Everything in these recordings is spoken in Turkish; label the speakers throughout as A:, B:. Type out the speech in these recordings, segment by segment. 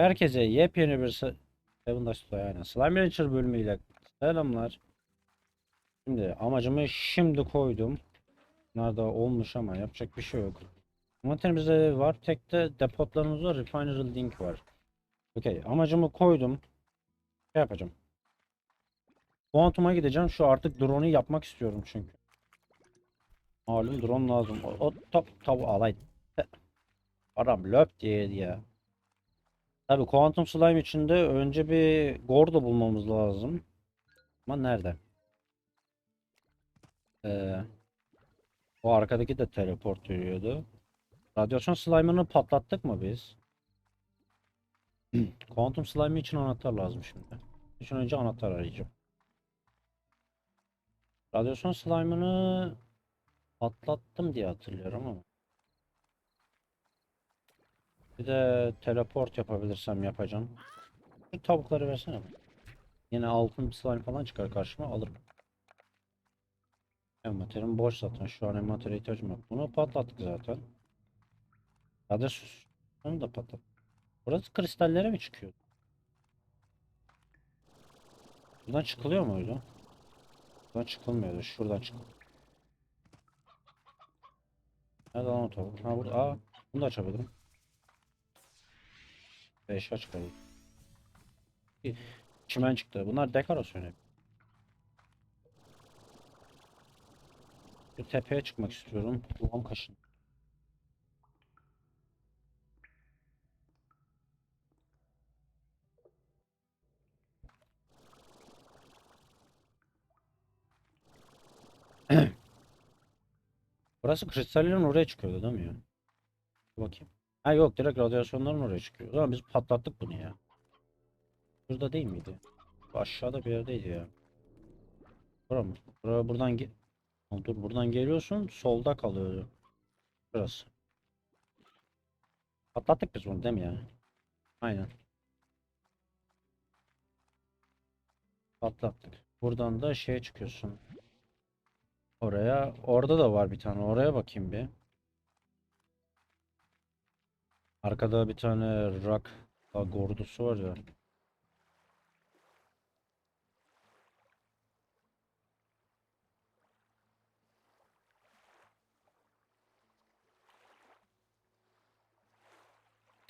A: Herkese yepyeni bir Se- Seven Dash Play yani Slime Rancher bölümüyle selamlar. Şimdi amacımı şimdi koydum. Bunlar da olmuş ama yapacak bir şey yok. Envanterimizde var. Tek de depotlarımızda Refinery Link var. Okey. Amacımı koydum. Şey yapacağım. Quantum'a gideceğim. Şu artık drone'u yapmak istiyorum çünkü. Malum drone lazım. O, o top tavu alay. Adam löp diye ya. Tabii Quantum Slime için de önce bir Gordo bulmamız lazım. Ama nerede? Ee, o arkadaki de teleport yürüyordu. Radyasyon slime'ını patlattık mı biz? Quantum slime için anahtar lazım şimdi. İlk önce anahtar arayacağım. Radyasyon slime'ını patlattım diye hatırlıyorum ama. Bir de teleport yapabilirsem yapacağım. Şu tavukları versene. Yine altın bir slime falan çıkar karşıma alırım. Envanterim boş zaten. Şu an envantere ihtiyacım yok. Bunu patlattık zaten. Ya da sus. Onu da patlat. Burası kristallere mi çıkıyor? Buradan çıkılıyor muydu? Buradan çıkılmıyordu. Şuradan çıkılıyor. Nerede lan o tavuk? Ha burada. Aa, bunu da açabilirim. Eşya çıkardım. Çimen çıktı. Bunlar dekorasyon hep. Bir tepeye çıkmak istiyorum. Kulağım kaşın. Burası kristallerin oraya çıkıyordu değil mi ya? Bakayım. Ha yok direkt radyasyonların oraya çıkıyor. O zaman biz patlattık bunu ya. Burada değil miydi? Aşağıda bir yerdeydi ya. Bura mı? Bura buradan ge Dur buradan geliyorsun solda kalıyor. Burası. Patlattık biz bunu değil mi ya? Aynen. Patlattık. Buradan da şeye çıkıyorsun. Oraya. Orada da var bir tane. Oraya bakayım bir. Arkada bir tane rock gordusu var ya.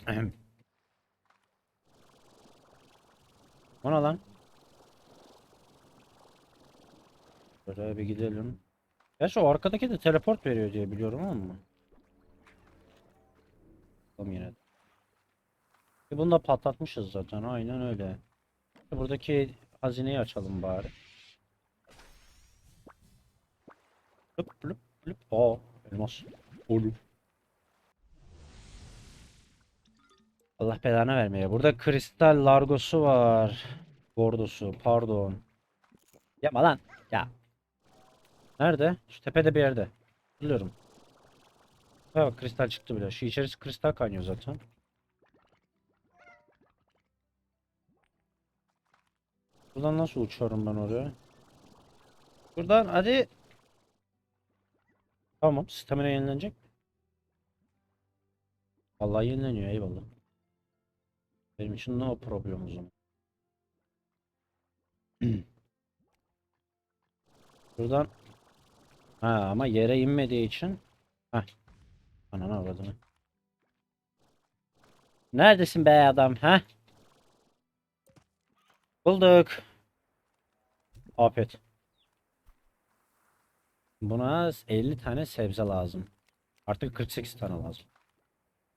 A: Ahem. O ne lan? Şuraya bir gidelim. Gerçi o arkadaki de teleport veriyor diye biliyorum ama. Bakalım yine. de. E Bunu da patlatmışız zaten. Aynen öyle. Buradaki hazineyi açalım bari. Lüp lüp lüp. Aa, elmas. Olur. Allah belanı vermeye. Burada kristal largosu var. Bordosu, pardon. Yapma lan. Ya. Nerede? Şu tepede bir yerde. Biliyorum. Ha bak kristal çıktı bile. Şu içerisi kristal kaynıyor zaten. Buradan nasıl uçuyorum ben oraya? Buradan hadi. Tamam. Stamina yenilenecek. Vallahi yenileniyor eyvallah. Benim için no problem o zaman. Buradan ha ama yere inmediği için ha ananı avradını. Neredesin be adam ha? Bulduk. Afiyet. Buna 50 tane sebze lazım. Artık 48 tane lazım.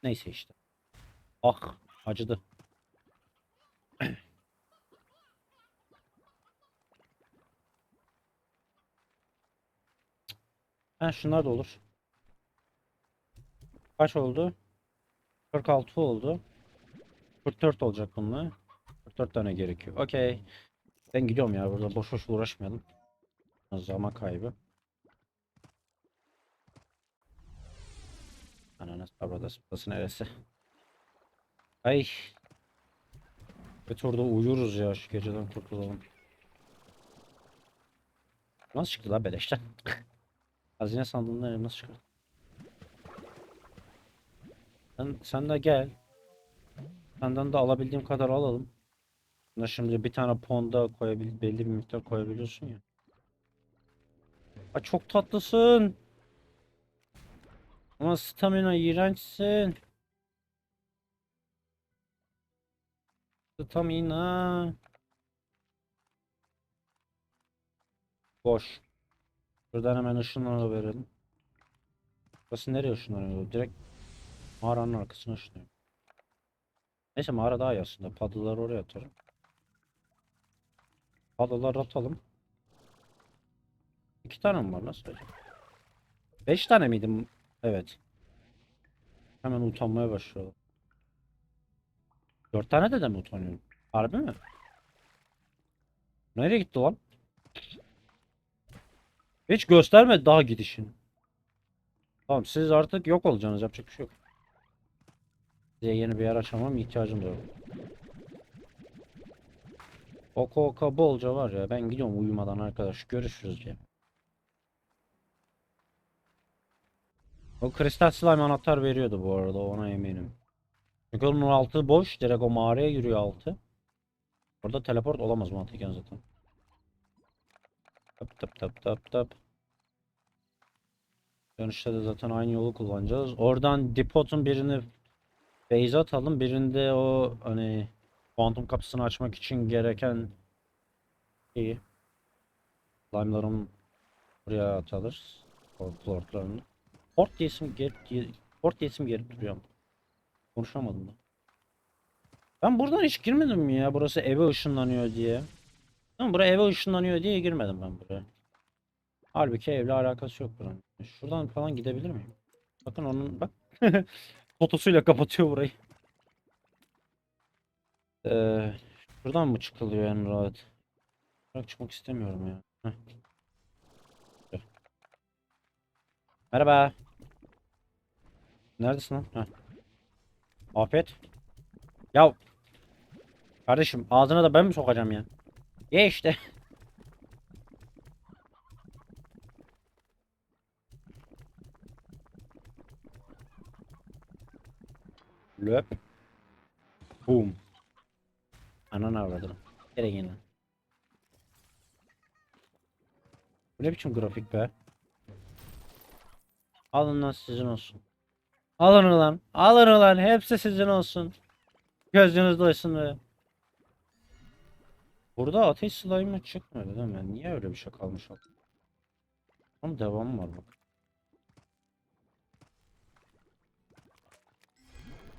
A: Neyse işte. Ah acıdı. Ha şunlar da olur. Kaç oldu? 46 oldu. 44 olacak bununla. 44 tane gerekiyor. Okey. Ben gidiyorum ya burada boş boş uğraşmayalım. Zaman kaybı. Ananas avradas burası neresi? Ay. Bir turda uyuruz ya şu geceden kurtulalım. Nasıl çıktı lan beleşten? Hazine sandığından nasıl çıkar? Sen, sen de gel. Senden de alabildiğim kadar alalım. Buna şimdi bir tane ponda koyabil belli bir miktar koyabiliyorsun ya. Aa, çok tatlısın. Ama stamina iğrençsin. Stamina. Boş. Buradan hemen ışınları verelim. Burası nereye ışınlanıyor? Direkt mağaranın arkasına ışınlanıyor. Neyse mağara daha iyi aslında. Paddle'ları oraya atarım. Paddle'ları atalım. İki tane mi var nasıl acaba? Beş tane miydim? Evet. Hemen utanmaya başlıyorum. Dört tane de mi utanıyorum? Harbi mi? Nereye gitti lan? Hiç göstermedi daha gidişini. Tamam siz artık yok olacaksınız yapacak bir şey yok. Size yeni bir yer açamam ihtiyacım da yok. Oka oka bolca var ya ben gidiyorum uyumadan arkadaş görüşürüz ya. O kristal slime anahtar veriyordu bu arada ona eminim. Çünkü onun altı boş direkt o mağaraya giriyor altı. Orada teleport olamaz mantıken zaten. Tap tap tap tap tap. Dönüşte de zaten aynı yolu kullanacağız. Oradan depotun birini base atalım. Birinde o hani kuantum kapısını açmak için gereken şeyi slime'ların buraya atarız. O plortlarını. Port diye isim gel port diye isim gelip duruyor. ama. Konuşamadım da. Ben buradan hiç girmedim ya? Burası eve ışınlanıyor diye. Tamam buraya eve ışınlanıyor diye girmedim ben buraya. Halbuki evle alakası yok buranın. Şuradan falan gidebilir miyim? Bakın onun bak. Fotosuyla kapatıyor burayı. Ee, şuradan mı çıkılıyor en rahat? Bırak çıkmak istemiyorum ya. Merhaba. Neredesin lan? Heh. Afiyet. Ya kardeşim ağzına da ben mi sokacağım ya? Ye işte. Löp. Boom. Ananı avradım. Gene gene. Bu ne biçim grafik be? Alın lan sizin olsun. Alın ulan. Alın ulan. Hepsi sizin olsun. Gözünüz doysun be. Burada ateş slime'ı çıkmadı değil mi? Niye öyle bir şey kalmış oldu? Ama devamı var bak.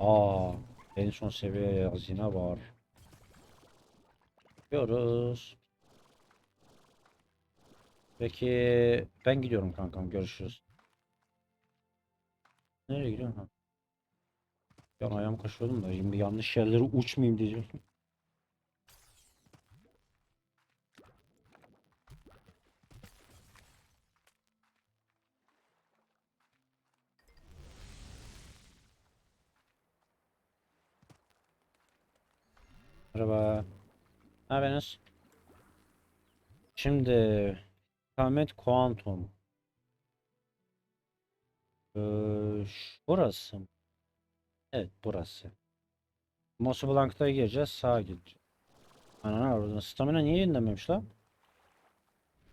A: Aa, en son seviye hazine var. Gidiyoruz. Peki ben gidiyorum kankam görüşürüz. Nereye gidiyorsun? Ben ayağımı kaşıyordum da şimdi yanlış yerlere uçmayayım diyeceğim. Yapıyorsunuz? Şimdi Kamet Kuantum. Ee, burası mı? Evet burası. Mosu Blanc'ta gireceğiz. Sağa gideceğiz. Ana orada stamina niye yenilenmemiş lan?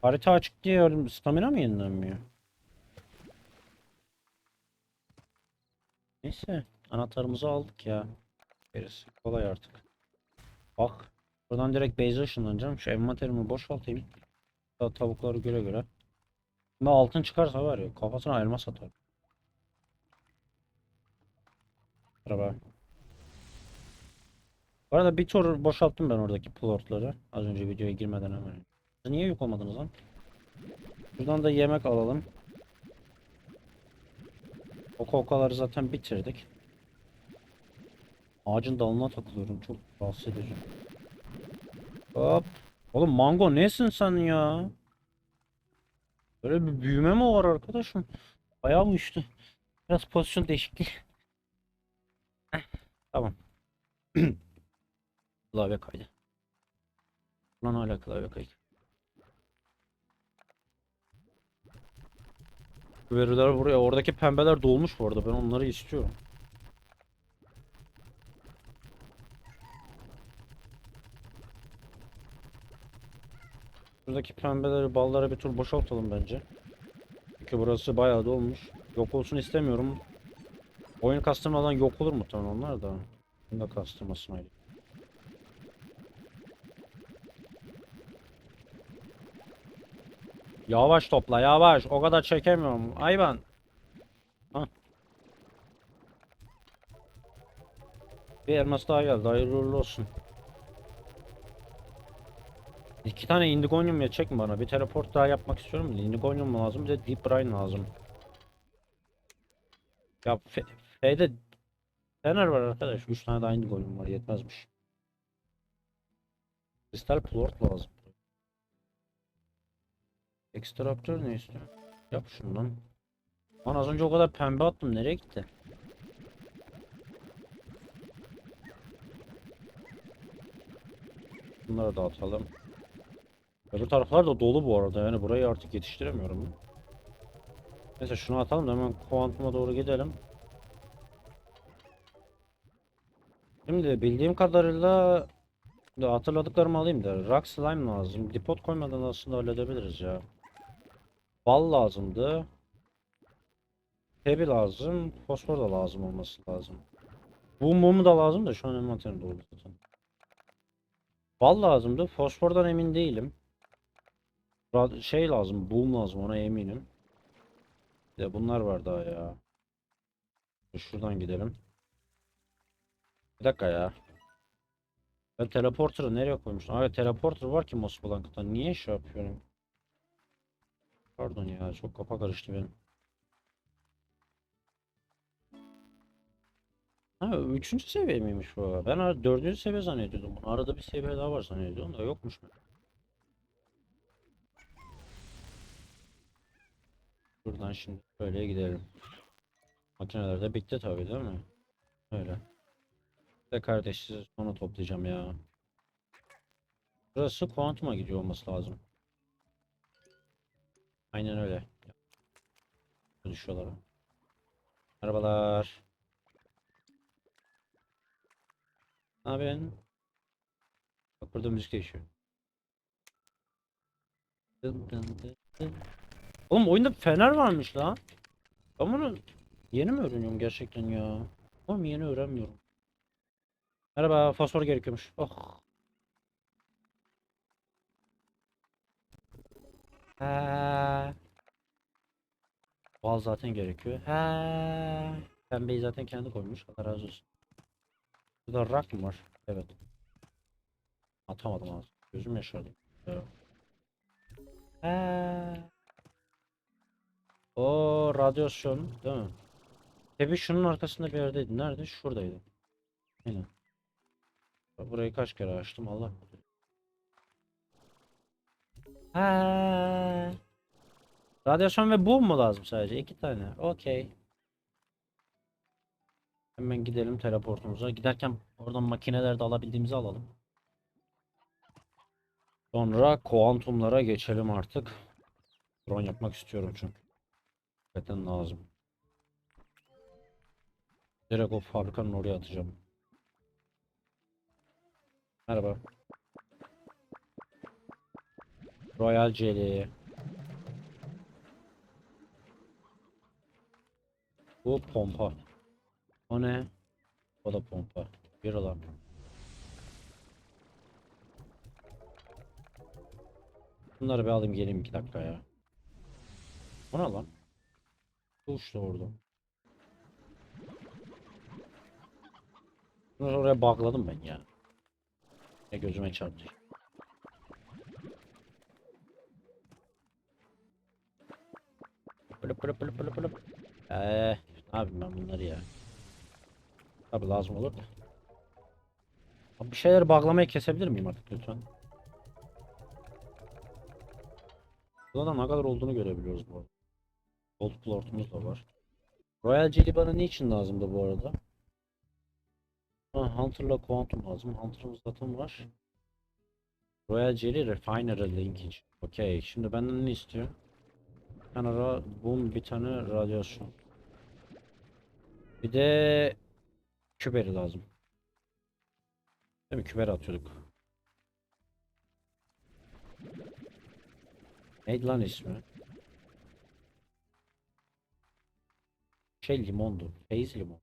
A: Harita açık diye stamina mı yenilenmiyor? Neyse anahtarımızı aldık ya. Gerisi kolay artık. Bak. Buradan direkt base'e ışınlanacağım. Şu envanterimi boşaltayım. Tavukları göre göre. Şimdi altın çıkarsa var ya kafasına elmas atar. Merhaba. Bu arada bir tur boşalttım ben oradaki plortları. Az önce videoya girmeden hemen. Niye yük olmadınız lan? Buradan da yemek alalım. O kokaları zaten bitirdik. Ağacın dalına takılıyorum. Çok rahatsız edici. Hop. Oğlum mango nesin sen ya? Böyle bir büyüme mi var arkadaşım? Ayağım uyuştu. Biraz pozisyon değişikliği. Tamam. klavye kaydı. Lan hala klavye kaydı. Veriler buraya. Oradaki pembeler dolmuş bu arada. Ben onları istiyorum. Şuradaki pembeleri, balları bir tur boşaltalım bence. Çünkü burası bayağı dolmuş. Yok olsun istemiyorum. Oyun kastırmadan yok olur muhtemelen onlar da. Bunu da kastırmasın Yavaş topla yavaş. O kadar çekemiyorum. Hayvan. Hah. Bir elmas daha geldi. Hayırlı olsun. İki tane indigonium yetecek mi bana? Bir teleport daha yapmak istiyorum. Indigonium lazım. Bir de deep brine lazım. Ya F'de Fener var arkadaş. 3 tane daha indigonium var. Yetmezmiş. Kristal plort lazım. Ekstraktör ne istiyor? Yap şundan. Lan az önce o kadar pembe attım. Nereye gitti? Bunları da atalım. Öbür taraflar da dolu bu arada. Yani burayı artık yetiştiremiyorum. Neyse şunu atalım da hemen kuantuma doğru gidelim. Şimdi bildiğim kadarıyla da hatırladıklarımı alayım da rock slime lazım. Dipot koymadan aslında halledebiliriz ya. Bal lazımdı. Heavy lazım. Fosfor da lazım olması lazım. Bu mumu da lazım da şu an envanterim dolu zaten. Bal lazımdı. Fosfordan emin değilim. Şey lazım. Boom lazım ona eminim. De bunlar var daha ya. Şuradan gidelim. Bir dakika ya. Ben teleporter'ı nereye koymuştum? Abi teleporter var ki Mos Blanc'ta. Niye şey yapıyorum? Pardon ya çok kafa karıştı benim. Ha üçüncü seviye miymiş bu? Ben dördüncü seviye zannediyordum. Arada bir seviye daha var zannediyordum da yokmuş mu? Buradan şimdi böyle gidelim. Makineler de bitti tabii değil mi? Öyle. De kardeş size sonra toplayacağım ya. Burası kuantuma gidiyor olması lazım. Aynen öyle. Düşüyorlar. Merhabalar. Ne yapıyorsun? Bak burada müzik değişiyor. Dın dın dın dın. Oğlum oyunda fener varmış lan. Ben bunu yeni mi öğreniyorum gerçekten ya? Oğlum yeni öğrenmiyorum. Merhaba, fosfor gerekiyormuş. Oh. Ha. Bal zaten gerekiyor. Ha. Pembeyi zaten kendi koymuş. Allah razı olsun. Burada rak mı var? Evet. Atamadım az. Gözüm yaşardı. Evet. O radyasyon değil mi? Tabii şunun arkasında bir yerdeydi. Nerede? Şuradaydı. Aynen. Burayı kaç kere açtım Allah. Ha. Radyasyon ve boom mu lazım sadece? İki tane. Okey. Hemen gidelim teleportumuza. Giderken oradan makineler de alabildiğimizi alalım. Sonra kuantumlara geçelim artık. Drone yapmak istiyorum çünkü. Hakikaten lazım. Direkt o fabrikanın oraya atacağım. Merhaba. Royal Jelly. Bu pompa. O ne? O da pompa. Bir alan. Bunları bir alayım geleyim iki dakika ya. O ne lan? Bu işte orada. Bunları oraya bağladım ben ya. Ne gözüme çarptı. Pılıp pılıp pılıp pılıp pılıp. Eee, ne yapayım ben bunları ya. Tabi lazım olur da. Abi bir şeyler bağlamayı kesebilir miyim artık lütfen? Burada da ne kadar olduğunu görebiliyoruz bu arada. Gold plortumuz da var. Royal Jelly bana niçin lazımdı bu arada? Hunter'la Quantum lazım. Hunter'ımız zaten var. Royal Jelly Refinery Linkage. Okey. Şimdi benden ne istiyor? Bir tane boom, bir tane radyasyon. Bir de küberi lazım. Değil mi? Küberi atıyorduk. Neydi lan ismi? Şey limondu. Feyz limon.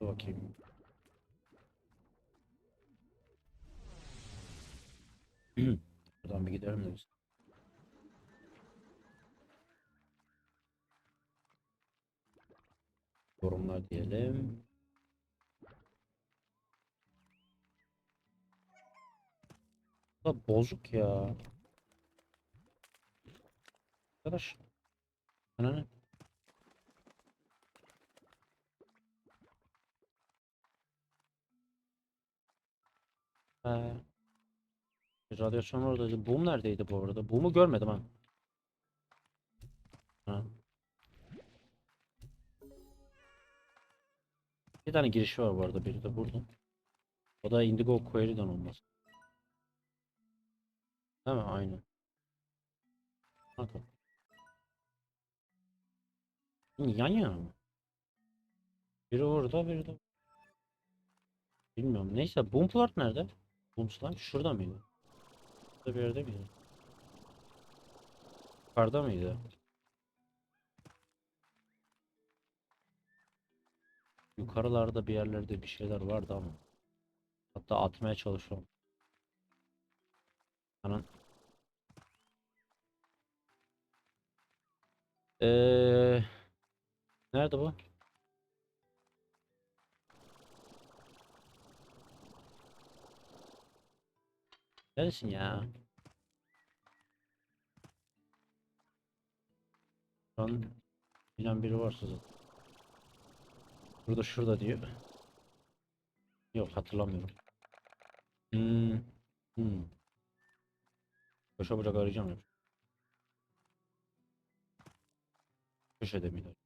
A: Dur bakayım. Buradan bir gidelim de biz. Yorumlar diyelim. Da bozuk ya. Arkadaş. Ana ne? He. Radyasyon oradaydı. Boom neredeydi bu arada? Boom'u görmedim ha. Ha. Bir tane girişi var bu arada. Biri de burada. O da Indigo Query'den olmaz. Değil mi? Aynen. Bakın. Yan yana mı? Biri orada, biri de. Bilmiyorum. Neyse, Boomplard nerede? Boomslar şurada mıydı? Burada bir yerde miydi? Yukarıda mıydı? Yukarılarda bir yerlerde bir şeyler vardı ama. Hatta atmaya çalışıyorum. Anan. Eee nerede bu? Neredesin ya? Şu an bilen biri varsa zaten. Burada şurada diyor. Yok hatırlamıyorum. Hmm. Hmm. Koşa bırak arayacağım ya. Köşede miydi?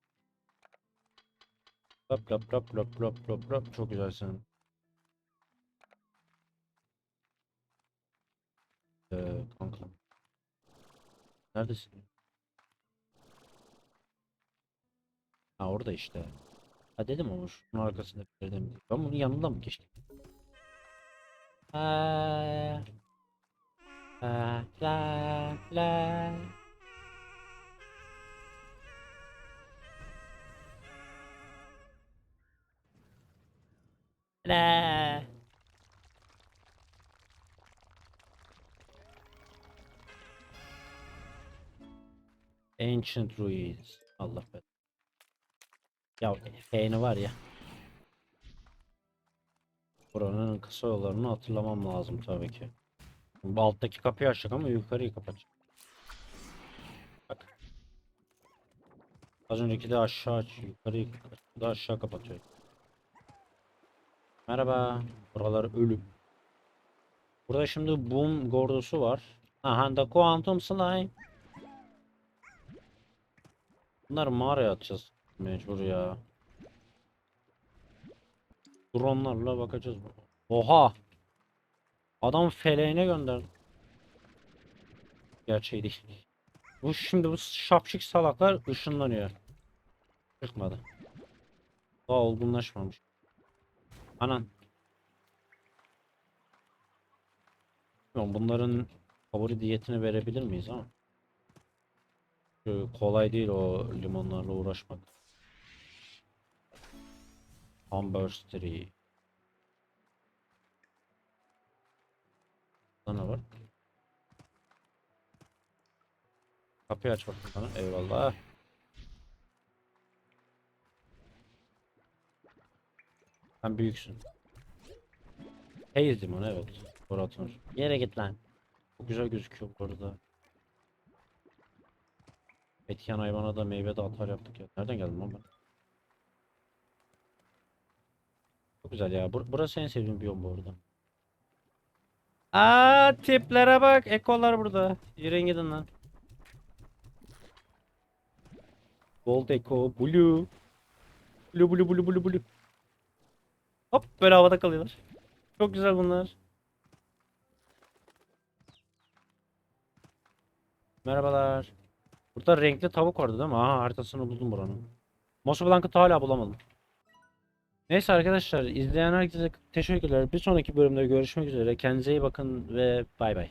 A: Lap lap lap lap lap lap lap çok güzelsin. Ee, kanka. Neredesin? Ha orada işte. Ha dedim ama şunun arkasında bir yerde mi? Ben bunun yanından mı geçtim? Ha, ha, la la. La. Ancient Ruins. Allah be. Ya F'ni var ya. Buranın kısa yollarını hatırlamam lazım tabii ki. Bu alttaki kapıyı açacak ama yukarıyı kapatacak. Bak. Az önceki de aşağı aç, yukarıyı da aşağı kapatıyor. Merhaba. Buralar ölüm. Burada şimdi boom gordosu var. Aha da quantum slime. Bunları mağaraya atacağız. Mecbur ya. Dronlarla bakacağız. Oha! Adam feleğine gönderdi. Gerçeği değil. Bu şimdi bu şapşik salaklar ışınlanıyor. Çıkmadı. Daha olgunlaşmamış. Anan. Bunların favori diyetini verebilir miyiz ama? Çünkü kolay değil o limonlarla uğraşmak. Burada ne var? Kapıyı aç bakayım bana. Eyvallah. Sen büyüksün. Haze limon evet. Laboratuvar. Yere git lan. Çok güzel gözüküyor bu arada. Etken hayvana da meyve de atar yaptık ya. Nereden geldim lan ben? Çok güzel ya. Bur burası en sevdiğim biyom bu arada. Aa tiplere bak. Ekolar burada. Yürüyün gidin lan. Gold Echo, Blue. Blue blue blue blue blue. Hop böyle havada kalıyorlar. Çok güzel bunlar. Merhabalar. Burada renkli tavuk vardı değil mi? Aha haritasını buldum buranın. Mosu Blanc'ı hala bulamadım. Neyse arkadaşlar izleyen herkese teşekkürler. Bir sonraki bölümde görüşmek üzere. Kendinize iyi bakın ve bay bay.